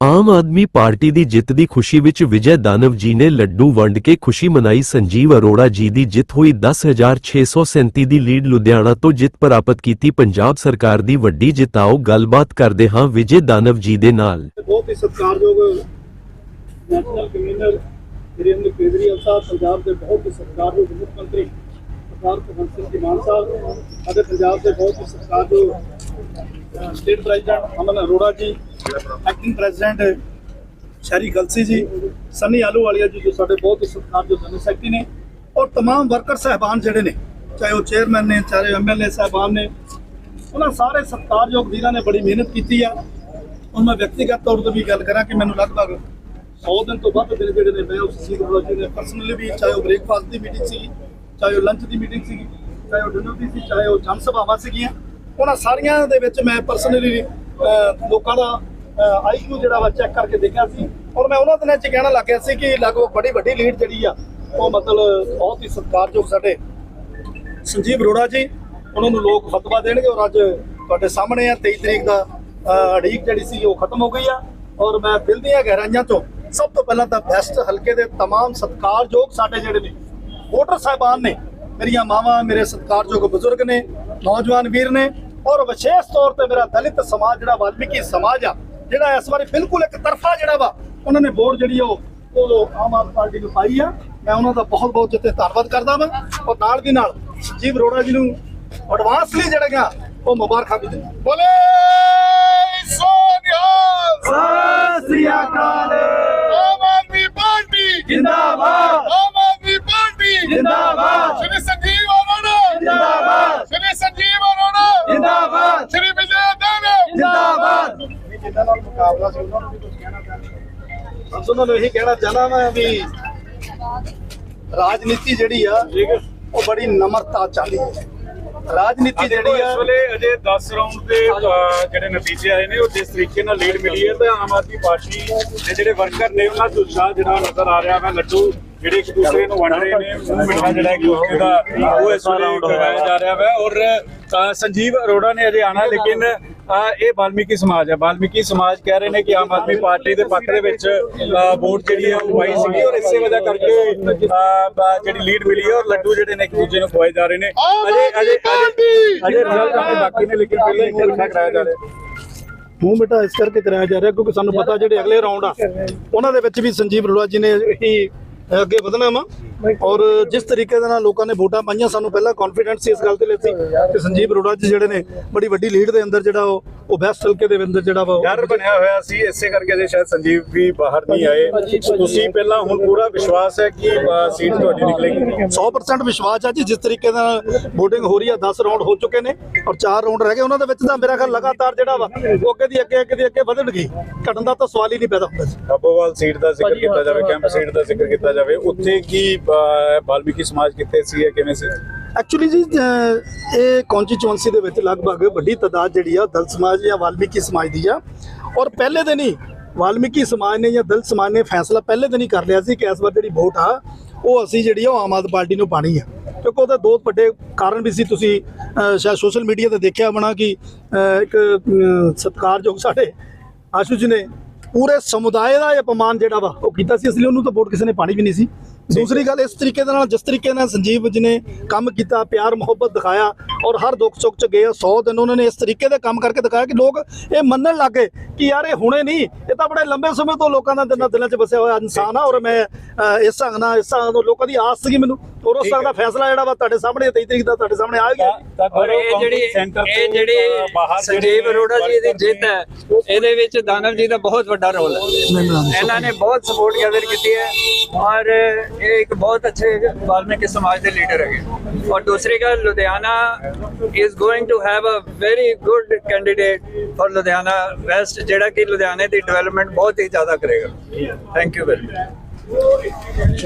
Aam Aadmi party ਦੀ ਜਿੱਤ ਦੀ ਖੁਸ਼ੀ ਵਿੱਚ ਵਿਜੇ ਦਾਨਵ ਜੀ ਨੇ ਲੱਡੂ ਵੰਡ ਕੇ ਖੁਸ਼ੀ ਮਨਾਈ। ਸੰਜੀਵ ਅਰੋੜਾ ਜੀ ਦੀ ਜਿੱਤ ਹੋਈ 10637 ਦੀ ਲੀਡ ਲੁਧਿਆਣਾ ਤੋਂ ਜਿੱਤ ਪ੍ਰਾਪਤ ਕੀਤੀ। ਪੰਜਾਬ ਸਰਕਾਰ ਦੀ ਵੱਡੀ ਜਿਤਾਓ ਗੱਲਬਾਤ ਕਰਦੇ ਹਾਂ ਵਿਜੇ ਦਾਨਵ ਜੀ ਦੇ ਨਾਲ। ਬਹੁਤ ਹੀ ਸਤਿਕਾਰਯੋਗ ਨੈਸ਼ਨਲ ਕਨਵੀਨਰ ਵੀਰੇਂਦਰ ਕੇਜਰੀਵਾਲ ਸਾਹਿਬ, ਪੰਜਾਬ ਦੇ ਬਹੁਤ ਹੀ ਸਤਿਕਾਰਯੋਗ ਮੁੱਖ ਮੰਤਰੀ ਸਰਦਾਰ ਭਗਵੰਤ ਸਿੰਘ ਮਾਨ ਸਾਹਿਬ ਅਤੇ ਪੰਜਾਬ ਦੇ ਬਹੁਤ ਹੀ ਸਤਿਕਾਰਯੋਗ state president Aman Arora ji acting president ਸ਼ਹਿਰੀ ਗਲਸੀ ਜੀ ਸੰਨੀ ਆਲੂਵਾਲੀਆ ਜੀ ਜੋ ਸਾਡੇ ਬਹੁਤ ਹੀ ਸਤਿਕਾਰਯੋਗ ਜਨਰਲ ਸੈਕਟਰੀ ਨੇ ਔਰ तमाम ਵਰਕਰ ਸਹਿਬਾਨ ਜਿਹੜੇ ਨੇ ਚਾਹੇ ਉਹ ਚੇਅਰਮੈਨ ਨੇ ਚਾਹੇ ਐਮਐਲਏ ਸਹਿਬਾਨ ਨੇ ਉਹਨਾਂ ਸਾਰੇ ਸਤਿਕਾਰਯੋਗ ਵੀਰਾਂ ਨੇ ਬੜੀ ਮਿਹਨਤ ਕੀਤੀ ਆ ਹੁਣ ਮੈਂ ਵਿਅਕਤੀਗਤ ਤੌਰ ਤੇ ਵੀ ਗੱਲ ਕਰਾਂ ਕਿ ਮੈਨੂੰ ਲਗਭਗ 100 ਦਿਨ ਤੋਂ ਵੱਧ ਦਿਨ ਜਿਹੜੇ ਨੇ ਮੈਂ ਉਸ ਸੀਟ ਵੱਲੋਂ ਜਿਹੜੇ ਪਰਸਨਲੀ ਵੀ ਚਾਹੇ ਉਹ ਬ੍ਰੇਕਫਾਸਟ ਦੀ ਮੀਟਿੰਗ ਸੀ ਚਾਹੇ ਉਹ ਲੰਚ ਦੀ ਮੀਟਿੰਗ ਸੀ ਚਾਹੇ ਉਹ ਡਿਨਰ ਦੀ ਸੀ ਚਾਹੇ ਉਹ ਜਨ ਸਭਾਵਾਂ ਸੀਗੀਆਂ ਉਹਨਾਂ ਸਾਰੀਆਂ ਦੇ ਵਿੱਚ ਮੈਂ ਪਰਸਨਲੀ ਲੋਕਾਂ ਦਾ ਆਈਕਿਊ ਜਿਹੜਾ ਵਾ ਚੈੱਕ ਕਰਕੇ ਦੇਖਿਆ ਸੀ ਔਰ ਮੈਂ ਉਹਨਾਂ ਦਿਨਾਂ 'ਚ ਕਹਿਣਾ ਲੱਗਿਆ ਸੀ ਕਿ ਲਗਭਗ ਬੜੀ ਵੱਡੀ ਲੀਡ ਜਿਹੜੀ ਆ ਉਹ ਮਤਲਬ ਬਹੁਤ ਹੀ ਸਤਿਕਾਰਯੋਗ ਸਾਡੇ ਸੰਜੀਵ ਅਰੋੜਾ ਜੀ ਉਹਨਾਂ ਨੂੰ ਲੋਕ ਫਤਵਾ ਦੇਣਗੇ ਔਰ ਅੱਜ ਤੁਹਾਡੇ ਸਾਹਮਣੇ ਆ 23 ਤਰੀਕ ਦਾ ਅਹ, ਅੜੀਕ ਜਿਹੜੀ ਸੀ ਉਹ ਖਤਮ ਹੋ ਗਈ ਆ ਔਰ ਮੈਂ ਦਿਲ ਦੀਆਂ ਗਹਿਰਾਈਆਂ ਤੋਂ ਸਭ ਤੋਂ ਪਹਿਲਾਂ ਤਾਂ ਬੈਸਟ ਹਲਕੇ ਦੇ तमाम ਸਤਿਕਾਰਯੋਗ ਸਾਡੇ ਜਿਹੜੇ ਨੇ ਵੋਟਰ ਸਾਹਿਬਾਨ ਨੇ ਮੇਰੀਆਂ ਮਾਵਾਂ ਮੇਰੇ ਸਤਿਕਾਰਯੋਗ ਬਜ਼ੁਰਗ ਨੇ ਨੌਜਵਾਨ ਵੀਰ ਨੇ ਔਰ ਵਿਸ਼ੇਸ਼ ਤੌਰ ਤੇ ਮੇਰਾ ਦਲਿਤ ਸਮਾਜ ਜਿਹੜਾ ਵਾਲਮੀਕੀ ਸਮਾਜ ਆ ਜਿਹੜਾ ਇਸ ਵਾਰੀ ਬਿਲਕੁਲ ਇੱਕ ਤਰਫਾ ਜਿਹੜਾ ਵਾ, ਉਹਨਾਂ ਨੇ ਵੋਟ ਜਿਹੜੀ ਉਹ ਉਹ ਆਮ ਆਦਮੀ ਪਾਰਟੀ ਨੂੰ ਪਾਈ ਆ। ਮੈਂ ਉਹਨਾਂ ਦਾ ਬਹੁਤ ਬਹੁਤ ਜਿੱਤੇ ਧੰਨਵਾਦ ਕਰਦਾ ਵਾਂ। ਔਰ ਨਾਲ ਦੀ ਨਾਲ ਸੰਜੀਵ ਅਰੋੜਾ ਜੀ ਨੂੰ ਐਡਵਾਂਸਲੀ ਜਿਹੜੀਆਂ ਉਹ ਮੁਬਾਰਕਾਂ ਵੀ ਦਿੰਦਾ। ਬੋਲੇ ਸੋਨਿਆ! ਸਤਿ ਸ੍ਰੀ ਅਕਾਲ ਆਮ ਆਦਮੀ ਪਾਰਟੀ ਜਿੰਦਾਬਾਦ ਆਮ ਆਦਮੀ ਪਾਰਟੀ ਜਿੰਦਾਬਾਦ ਸ਼੍ਰੀ ਸੰਜੀਵ ਅਰੋੜਾ ਜਿੰਦਾਬਾਦ ਸ਼੍ਰੀ ਸੰਜੀਵ ਅਰੋੜਾ ਜਿੰਦਾਬਾਦ ਸ਼੍ਰੀ ਵਿਜੇ ਦਾਨਵ ਜਿੰਦਾਬਾਦ ਜਿਨ੍ਹਾਂ ਨਾਲ ਮੁਕਾਬਲਾ ਸੀ ਉਹਨਾਂ ਨੂੰ ਵੀ ਕੁਝ ਕਹਿਣਾ ਚਾਹੁੰਦਾ ਬਸ ਉਹਨਾਂ ਨੂੰ ਇਹੀ ਕਹਿਣਾ ਚਾਹਨਾ ਮੈਂ ਵੀ ਰਾਜਨੀਤੀ ਜਿਹੜੀ ਆ ਉਹ ਬੜੀ ਨਮਰਤਾ ਚਾਹਦੀ ਹੈ। ਰਾਜਨੀਤੀ ਜਿਹੜੀ ਇਸ ਆ ਵੇਲੇ ਅਜੇ 10 ਰਾਉਂਡ ਦੇ ਜਿਹੜੇ ਨਤੀਜੇ ਆਏ ਨੇ ਉਹ ਜਿਸ ਤਰੀਕੇ ਨਾਲ ਲੀਡ ਮਿਲੀ ਹੈ ਤੇ ਆਮ ਆਦਮੀ ਪਾਰਟੀ ਦੇ ਜਿਹੜੇ ਵਰਕਰ ਨੇ ਉਹਨਾਂ ਦਾ ਉਤਸ਼ਾਹ ਜਿਹੜਾ ਨਜ਼ਰ ਆ ਰਿਹਾ ਹੈ ਲੱਡੂ ਜਿਹੜੇ ਇੱਕ ਦੂਸਰੇ ਨੂੰ ਵੰਡ ਰਹੇ ਨੇ ਮੂੰਹ ਮਿੱਠਾ ਜਿਹੜਾ ਇੱਕ ਦੂਸਰੇ ਦਾ ਉਹ ਇਸ ਵੇਲੇ ਕਰਵਾਇਆ ਜਾ ਰਿਹਾ ਹੈ ਔਰ ਸੰਜੀਵ ਅਰੋੜਾ ਨੇ ਅਜੇ ਆਣਾ ਲੇਕਿਨ ਇਹ ਵਾਲਮੀਕੀ ਸਮਾਜ ਹੈ ਵਾਲਮੀਕੀ ਸਮਾਜ ਕਹਿ ਰਹੇ ਨੇ ਕਿ ਆਮ ਆਦਮੀ ਪਾਰਟੀ ਦੇ ਪੱਖ ਦੇ ਵਿੱਚ ਵੋਟ ਜਿਹੜੀ ਹੈ ਉਹ ਪਾਈ ਸੀਗੀ ਔਰ ਇਸੇ ਵਜ੍ਹਾ ਕਰਕੇ ਜਿਹੜੀ ਲੀਡ ਮਿਲੀ ਹੈ ਔਰ ਲੱਡੂ ਜਿਹੜੇ ਨੇ ਇੱਕ ਦੂਜੇ ਨੂੰ ਖਵਾਏ ਜਾ ਰਹੇ ਨੇ। ਅਜੇ ਅਜੇ ਅਜੇ ਰਿਜ਼ਲਟ ਆਉਣੇ ਬਾਕੀ ਨੇ ਲੇਕਿਨ ਪਹਿਲਾਂ ਹੀ ਮਿੱਠਾ ਕਰਾਇਆ ਜਾ ਰਿਹਾ। ਮੂੰਹ ਮਿੱਠਾ ਇਸ ਕਰਕੇ ਕਰਾਇਆ ਜਾ ਰਿਹਾ ਕਿਉਂਕਿ ਸਾਨੂੰ ਪਤਾ ਜਿਹੜੇ ਅਗਲੇ ਰਾਉਂਡ ਆ ਉਹਨਾਂ ਦੇ ਵਿੱਚ ਵੀ ਸੰਜੀਵ ਅਰੋੜਾ ਜੀ ਨੇ ਹੀ ਅੱਗੇ ਵਧਣਾ ਵਾ। ਔਰ ਜਿਸ ਤਰੀਕੇ ਦੇ ਨਾਲ ਲੋਕਾਂ ਨੇ ਵੋਟਾਂ ਪਾਈਆਂ, ਸਾਨੂੰ ਪਹਿਲਾਂ ਕੌਨਫੀਡੈਂਸ ਸੀ ਇਸ ਗੱਲ ਤੇ ਲਈ ਸੀ ਕਿ ਸੰਜੀਵ ਅਰੋੜਾ ਜੀ ਜਿਹੜੇ ਨੇ, ਬੜੀ ਵੱਡੀ ਲੀਡ ਦੇ ਅੰਦਰ ਜਿਹੜਾ ਉਹ ਉਹ ਬੈਸਟ ਹਲਕੇ ਦੇ ਅੰਦਰ ਜਿਹੜਾ ਵਾ ਡਰ ਬਣਿਆ ਹੋਇਆ ਸੀ ਇਸੇ ਕਰਕੇ ਜੇ ਸ਼ਾਇਦ ਸੰਜੀਵ ਵੀ ਬਾਹਰ ਨਹੀਂ ਆਏ। ਤੁਸੀਂ ਪਹਿਲਾਂ ਹੁਣ ਪੂਰਾ ਵਿਸ਼ਵਾਸ ਹੈ ਕਿ ਸੀਟ ਤੁਹਾਡੀ ਨਿਕਲੇਗੀ? 100% ਵਿਸ਼ਵਾਸ ਆ ਜੀ ਜਿਸ ਤਰੀਕੇ ਨਾਲ VOTING ਹੋ ਰਹੀ ਆ 10 ਰਾਉਂਡ ਹੋ ਚੁੱਕੇ ਨੇ ਔਰ 4 ਰਾਉਂਡ ਰਹਿ ਗਏ। ਉਹਨਾਂ ਦੇ ਵਿੱਚ ਤਾਂ ਮੇਰਾ ਖਿਆਲ ਲਗਾਤਾਰ ਜਿਹੜਾ ਵਾ ਉਹ ਅੱਗੇ ਦੀ ਅੱਗੇ ਅੱਗੇ ਦੀ ਅੱਗੇ ਵਧਣਗੀ। ਘਟਣ ਦਾ ਤਾਂ ਸਵਾਲ ਹੀ ਨਹੀਂ ਪੈਦਾ ਹੁੰਦਾ ਸੀ ਅੱਬੋਵਾਲ ਸੀਟ ਦਾ ਜ਼ਿਕਰ ਕੀਤਾ ਜਾਵੇ ਕੈਂਪ ਸੀਟ ਦਾ ਜ਼ਿਕਰ ਕੀਤਾ ਜਾਵੇ ਉੱਥੇ ਕੀ ਅਹ, ਵਾਲਮੀਕੀ ਸਮਾਜ ਕਿੱਥੇ ਸੀ ਕਿਵੇਂ ਸੀ? ਐਕਚੁਅਲੀ ਜੀ ਅਹ, ਇਹ ਕੌਂਸਟੀਚੁਐਂਸੀ ਦੇ ਵਿੱਚ ਲਗਭਗ ਵੱਡੀ ਤਾਦਾਦ ਜਿਹੜੀ ਆ ਦਲ ਸਮਾਜ ਜਾਂ ਵਾਲਮੀਕੀ ਸਮਾਜ ਦੀ ਆ। ਔਰ ਪਹਿਲੇ ਦਿਨ ਹੀ ਵਾਲਮੀਕੀ ਸਮਾਜ ਨੇ ਜਾਂ ਦਲ ਸਮਾਜ ਨੇ ਫੈਸਲਾ ਪਹਿਲੇ ਦਿਨ ਹੀ ਕਰ ਲਿਆ ਸੀ ਕਿ ਇਸ ਵਾਰ ਜਿਹੜੀ ਵੋਟ ਆ ਉਹ ਅਸੀਂ ਜਿਹੜੀ ਆ ਉਹ ਆਮ ਆਦਮੀ ਪਾਰਟੀ ਨੂੰ ਪਾਣੀ ਆ। ਕਿਉਂਕਿ ਉਹਦੇ ਦੋ ਵੱਡੇ ਕਾਰਨ ਵੀ ਸੀ। ਤੁਸੀਂ ਅਹ, ਸ਼ਾਇਦ ਸੋਸ਼ਲ ਮੀਡੀਆ ਤੇ ਦੇਖਿਆ ਹੋਣਾ ਕਿ ਅਹ, ਇੱਕ ਅਹ, ਸਤਿਕਾਰਯੋਗ ਸਾਡੇ ਆਸ਼ੂ ਜੀ ਨੇ ਪੂਰੇ ਸਮੁਦਾਇ ਦਾ ਇਹ ਅਪਮਾਨ ਜਿਹੜਾ ਵਾ ਉਹ ਕੀਤਾ ਸੀ। ਇਸ ਲਈ ਉਹਨੂੰ ਤਾਂ ਵੋਟ ਕਿਸੇ ਨੇ ਪਾਣੀ ਵੀ ਨਹੀਂ ਸੀ। ਦੂਸਰੀ ਗੱਲ, ਇਸ ਤਰੀਕੇ ਦੇ ਨਾਲ ਜਿਸ ਤਰੀਕੇ ਨਾਲ ਸੰਜੀਵ ਜੀ ਨੇ ਕੰਮ ਕੀਤਾ, ਪਿਆਰ, ਮੁਹੱਬਤ ਦਿਖਾਇਆ ਔਰ ਹਰ ਦੁੱਖ ਸੁੱਖ ਚ ਗਏ 100 ਦਿਨ ਉਹਨਾਂ ਨੇ ਇਸ ਤਰੀਕੇ ਦੇ ਕੰਮ ਕਰਕੇ ਦਿਖਾਇਆ ਕਿ ਲੋਕ ਇਹ ਮੰਨਣ ਲੱਗ ਗਏ ਕਿ ਯਾਰ ਇਹ ਹੁਣੇ ਨਹੀਂ, ਇਹ ਤਾਂ ਬੜੇ ਲੰਬੇ ਸਮੇਂ ਤੋਂ ਲੋਕਾਂ ਦਾ ਦਿਲਾਂ ਦਿਲਾਂ 'ਚ ਵਸਿਆ ਹੋਇਆ ਇਨਸਾਨ ਆ ਔਰ ਮੈਂ ਇਸ ਢੰਗ ਨਾਲ ਇਸ ਢੰਗ ਤੋਂ ਲੋਕਾਂ ਦੀ ਆਸ ਸੀਗੀ ਮੈਨੂੰ। ਔਰ ਉਸ ਸੰਗ ਦਾ ਫੈਸਲਾ ਜਿਹੜਾ ਵਾ ਤੁਹਾਡੇ ਸਾਹਮਣੇ 23 ਤਰੀਕ ਦਾ ਤੁਹਾਡੇ ਸਾਹਮਣੇ ਆ ਗਿਆ ਔਰ ਇਹ ਜਿਹੜੀ ਇਹ ਜਿਹੜੀ ਸੰਜੀਵ ਅਰੋੜਾ ਜੀ ਦੀ ਜਿੱਤ ਹੈ ਇਹਦੇ ਵਿੱਚ ਦਾਨਵ ਜੀ ਦਾ ਬਹੁਤ ਵੱਡਾ ਰੋਲ ਹੈ। ਇਹਨਾਂ ਨੇ ਬਹੁਤ ਸਪੋਰਟ ਗੈਦਰ ਕੀਤੀ ਹੈ ਔਰ ਇਹ ਇੱਕ ਬਹੁਤ ਅੱਛੇ ਵਾਲਮੀਕੀ ਸਮਾਜ ਦੇ ਲੀਡਰ ਹੈਗੇ। ਔਰ ਦੂਸਰੀ ਗੱਲ Ludhiana is going to have a very good candidate for Ludhiana west ਜਿਹੜਾ ਕਿ ਲੁਧਿਆਣੇ ਦੀ ਡਿਵੈਲਪਮੈਂਟ ਬਹੁਤ ਹੀ ਜ਼ਿਆਦਾ ਕਰੇਗਾ। Thank you very much